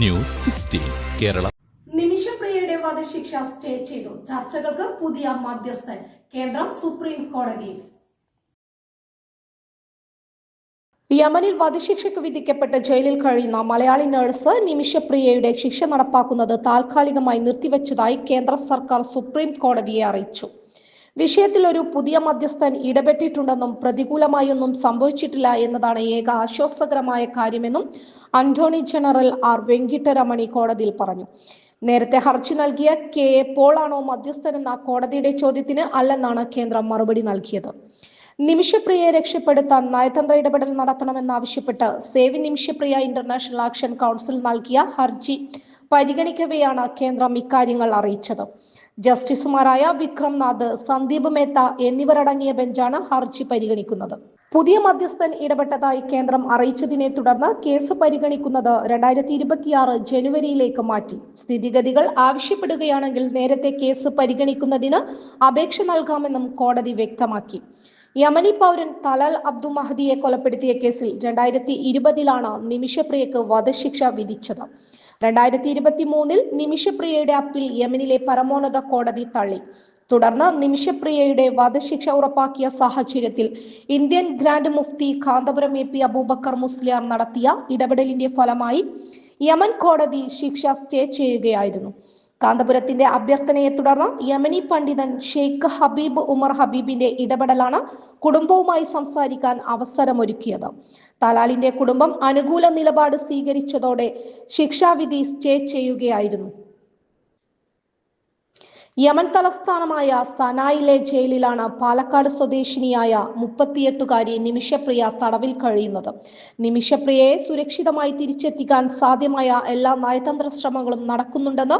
News sixteen Kerala. നിമിഷപ്രിയയുടെ വധശിക്ഷ stay ചെയ്തു. ചർച്ചകൾക്ക് പുതിയ മധ്യസ്ഥൻ കേന്ദ്രം സുപ്രീം കോടതിയിൽ യമനിൽ വധശിക്ഷയ്ക്ക് വിധിക്കപ്പെട്ട് ജയിലിൽ കഴിയുന്ന മലയാളി നഴ്സ് നിമിഷപ്രിയയുടെ ശിക്ഷ നടപ്പാക്കുന്നത് താൽക്കാലികമായി നിർത്തിവച്ചതായി കേന്ദ്ര സർക്കാർ സുപ്രീം കോടതിയെ അറിയിച്ചു. വിഷയത്തിൽ ഒരു പുതിയ മധ്യസ്ഥൻ ഇടപെട്ടിട്ടുണ്ടെന്നും പ്രതികൂലമായൊന്നും സംഭവിച്ചിട്ടില്ല എന്നതാണ് ഏക ആശ്വാസകരമായ കാര്യമെന്നും അന്റോണി ജനറൽ ആർ വെങ്കിട്ടരമണി കോടതിയിൽ പറഞ്ഞു. നേരത്തെ ഹർജി നൽകിയ കെ എ പോളാണോ മധ്യസ്ഥനെന്ന കോടതിയുടെ ചോദ്യത്തിന് അല്ലെന്നാണ് കേന്ദ്രം മറുപടി നൽകിയത്. നിമിഷപ്രിയയെ രക്ഷപ്പെടുത്താൻ നയതന്ത്ര ഇടപെടൽ നടത്തണമെന്നാവശ്യപ്പെട്ട് save Nimishapriya international action council നൽകിയ ഹർജി പരിഗണിക്കവെയാണ് കേന്ദ്രം ഇക്കാര്യങ്ങൾ അറിയിച്ചത്. ജസ്റ്റിസുമാരായ വിക്രം നാഥ് സന്ദീപ് മേത്ത എന്നിവരടങ്ങിയ ബെഞ്ചാണ് ഹർജി പരിഗണിക്കുന്നത്. പുതിയ മധ്യസ്ഥൻ ഇടപെട്ടതായി കേന്ദ്രം അറിയിച്ചതിനെ തുടർന്ന് കേസ് പരിഗണിക്കുന്നത് രണ്ടായിരത്തി ഇരുപത്തിയാറ് ജനുവരിയിലേക്ക് മാറ്റി. സ്ഥിതിഗതികൾ ആവശ്യപ്പെടുകയാണെങ്കിൽ നേരത്തെ കേസ് പരിഗണിക്കുന്നതിന് അപേക്ഷ നൽകാമെന്നും കോടതി വ്യക്തമാക്കി. യമനി പൗരൻ തലാൽ അബ്ദു മഹദിയെ കൊലപ്പെടുത്തിയ കേസിൽ രണ്ടായിരത്തി ഇരുപതിലാണ് നിമിഷപ്രിയക്ക് വധശിക്ഷ വിധിച്ചത്. രണ്ടായിരത്തി ഇരുപത്തി മൂന്നിൽ നിമിഷപ്രിയയുടെ അപ്പീൽ യമനിലെ പരമോന്നത കോടതി തള്ളി. തുടർന്ന് നിമിഷപ്രിയയുടെ വധശിക്ഷ ഉറപ്പാക്കിയ സാഹചര്യത്തിൽ Indian grand Mufti Kanthapuram A P Aboobacker Musliyar നടത്തിയ ഇടപെടലിന്റെ ഫലമായി യമൻ കോടതി ശിക്ഷ സ്റ്റേ ചെയ്യുകയായിരുന്നു. കാന്തപുരത്തിന്റെ അഭ്യർത്ഥനയെ തുടർന്ന് യമനി പണ്ഡിതൻ ഷെയ്ഖ് ഹബീബ് ഉമർ ഹബീബിന്റെ ഇടപെടലാണ് കുടുംബവുമായി സംസാരിക്കാൻ അവസരമൊരുക്കിയത്. തലാലിന്റെ കുടുംബം അനുകൂല നിലപാട് സ്വീകരിച്ചതോടെ ശിക്ഷാവിധി സ്റ്റേ ചെയ്യുകയായിരുന്നു. യമൻ തലസ്ഥാനമായ സനായിലെ ജയിലിലാണ് പാലക്കാട് സ്വദേശിനിയായ മുപ്പത്തിയെട്ടുകാരി നിമിഷപ്രിയ തടവിൽ കഴിയുന്നത്. നിമിഷപ്രിയയെ സുരക്ഷിതമായി തിരിച്ചെത്തിക്കാൻ സാധ്യമായ എല്ലാ നയതന്ത്ര ശ്രമങ്ങളും നടക്കുന്നുണ്ടെന്ന്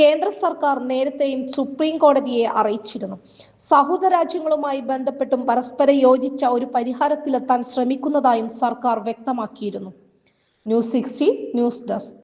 കേന്ദ്ര സർക്കാർ നേരത്തെയും സുപ്രീം കോടതിയെ അറിയിച്ചിരുന്നു. സഹോദര രാജ്യങ്ങളുമായി ബന്ധപ്പെട്ടും പരസ്പരം യോജിച്ച ഒരു പരിഹാരത്തിലെത്താൻ ശ്രമിക്കുന്നതായും സർക്കാർ വ്യക്തമാക്കിയിരുന്നു. News sixty news desk.